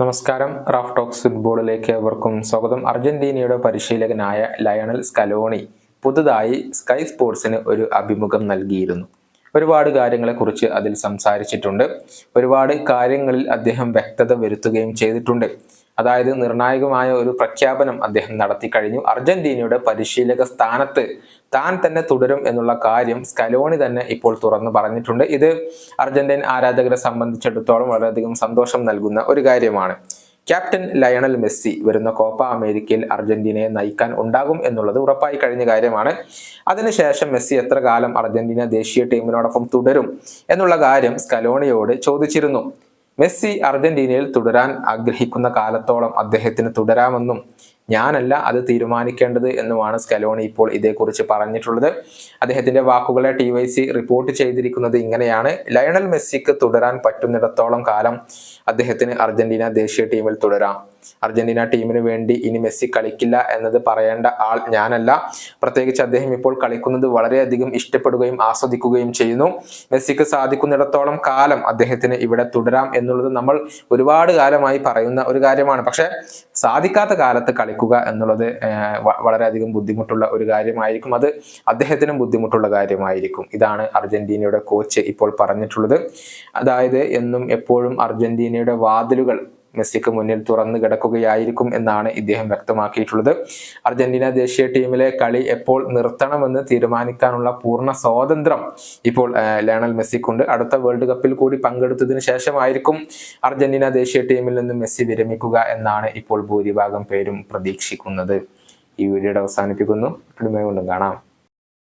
നമസ്കാരം. Raf talks ഫുട്ബോളിലേക്ക് ഏവർക്കും സ്വാഗതം. അർജന്റീനയുടെ പരിശീലകനായ ലയണൽ സ്കലോണി പുതുതായി സ്കൈ സ്പോർട്സിന് ഒരു അഭിമുഖം നൽകിയിരുന്നു. ഒരുപാട് കാര്യങ്ങളെക്കുറിച്ച് അതിൽ സംസാരിച്ചിട്ടുണ്ട്. ഒരുപാട് കാര്യങ്ങളിൽ അദ്ദേഹം വ്യക്തത വരുത്തുകയും ചെയ്തിട്ടുണ്ട്. അതായത് നിർണായകമായ ഒരു പ്രഖ്യാപനം അദ്ദേഹം നടത്തി കഴിഞ്ഞു. അർജന്റീനയുടെ പരിശീലക സ്ഥാനത്ത് താൻ തന്നെ തുടരും എന്നുള്ള കാര്യം സ്കലോണി തന്നെ ഇപ്പോൾ തുറന്നു പറഞ്ഞിട്ടുണ്ട്. ഇത് അർജന്റീൻ ആരാധകരെ സംബന്ധിച്ചിടത്തോളം വളരെയധികം സന്തോഷം നൽകുന്ന ഒരു കാര്യമാണ്. ക്യാപ്റ്റൻ ലയണൽ മെസ്സി വരുന്ന കോപ്പ അമേരിക്കയിൽ അർജന്റീനയെ നയിക്കാൻ ഉണ്ടാകും എന്നുള്ളത് ഉറപ്പായി കഴിഞ്ഞ കാര്യമാണ്. അതിനുശേഷം മെസ്സി എത്ര കാലം അർജന്റീന ദേശീയ ടീമിനോടൊപ്പം തുടരും എന്നുള്ള കാര്യം സ്കലോണിയോട് ചോദിച്ചിരുന്നു. മെസ്സി അർജന്റീനയിൽ തുടരാൻ ആഗ്രഹിക്കുന്ന കാലത്തോളം അദ്ദേഹത്തിന് തുടരാമെന്നും ഞാനല്ല അത് തീരുമാനിക്കേണ്ടത് എന്നുമാണ് സ്കലോണി ഇപ്പോൾ ഇതേക്കുറിച്ച് പറഞ്ഞിട്ടുള്ളത്. അദ്ദേഹത്തിന്റെ വാക്കുകളെ ടി വൈ സി റിപ്പോർട്ട് ചെയ്തിരിക്കുന്നത് ഇങ്ങനെയാണ്. ലയണൽ മെസ്സിക്ക് തുടരാൻ പറ്റുന്നിടത്തോളം കാലം അദ്ദേഹത്തിന് അർജന്റീന ദേശീയ ടീമിൽ തുടരാം. അർജന്റീന ടീമിന് വേണ്ടി ഇനി മെസ്സി കളിക്കില്ല എന്നത് പറയേണ്ട ആൾ ഞാനല്ല. പ്രത്യേകിച്ച് അദ്ദേഹം ഇപ്പോൾ കളിക്കുന്നത് വളരെയധികം ഇഷ്ടപ്പെടുകയും ആസ്വദിക്കുകയും ചെയ്യുന്നു. മെസ്സിക്ക് സാധിക്കുന്നിടത്തോളം കാലം അദ്ദേഹത്തിന് ഇവിടെ തുടരാം എന്നുള്ളത് നമ്മൾ ഒരുപാട് കാലമായി പറയുന്ന ഒരു കാര്യമാണ്. പക്ഷെ സാധിക്കാത്ത കാലത്ത് കളിക്കുക എന്നുള്ളത് വളരെയധികം ബുദ്ധിമുട്ടുള്ള ഒരു കാര്യമായിരിക്കും. അത് അദ്ദേഹത്തിനും ബുദ്ധിമുട്ടുള്ള കാര്യമായിരിക്കും. ഇതാണ് അർജന്റീനയുടെ കോച്ച് ഇപ്പോൾ പറഞ്ഞിട്ടുള്ളത്. അതായത് എന്നും എപ്പോഴും അർജന്റീനയുടെ വാതിലുകൾ മെസ്സിക്ക് മുന്നിൽ തുറന്നു കിടക്കുകയായിരിക്കും എന്നാണ് ഇദ്ദേഹം വ്യക്തമാക്കിയിട്ടുള്ളത്. അർജന്റീന ദേശീയ ടീമിലെ കളി എപ്പോൾ നിർത്തണമെന്ന് തീരുമാനിക്കാനുള്ള പൂർണ സ്വാതന്ത്ര്യം ഇപ്പോൾ ലയണൽ മെസ്സിക്കുണ്ട്. അടുത്ത വേൾഡ് കപ്പിൽ കൂടി പങ്കെടുത്തതിന് ശേഷമായിരിക്കും അർജന്റീന ദേശീയ ടീമിൽ നിന്ന് മെസ്സി വിരമിക്കുക എന്നാണ് ഇപ്പോൾ ഭൂരിഭാഗം പേരും പ്രതീക്ഷിക്കുന്നത്. ഈ വീഡിയോയുടെ അവസാനിപ്പിക്കുന്നു. വീണ്ടും കാണാം.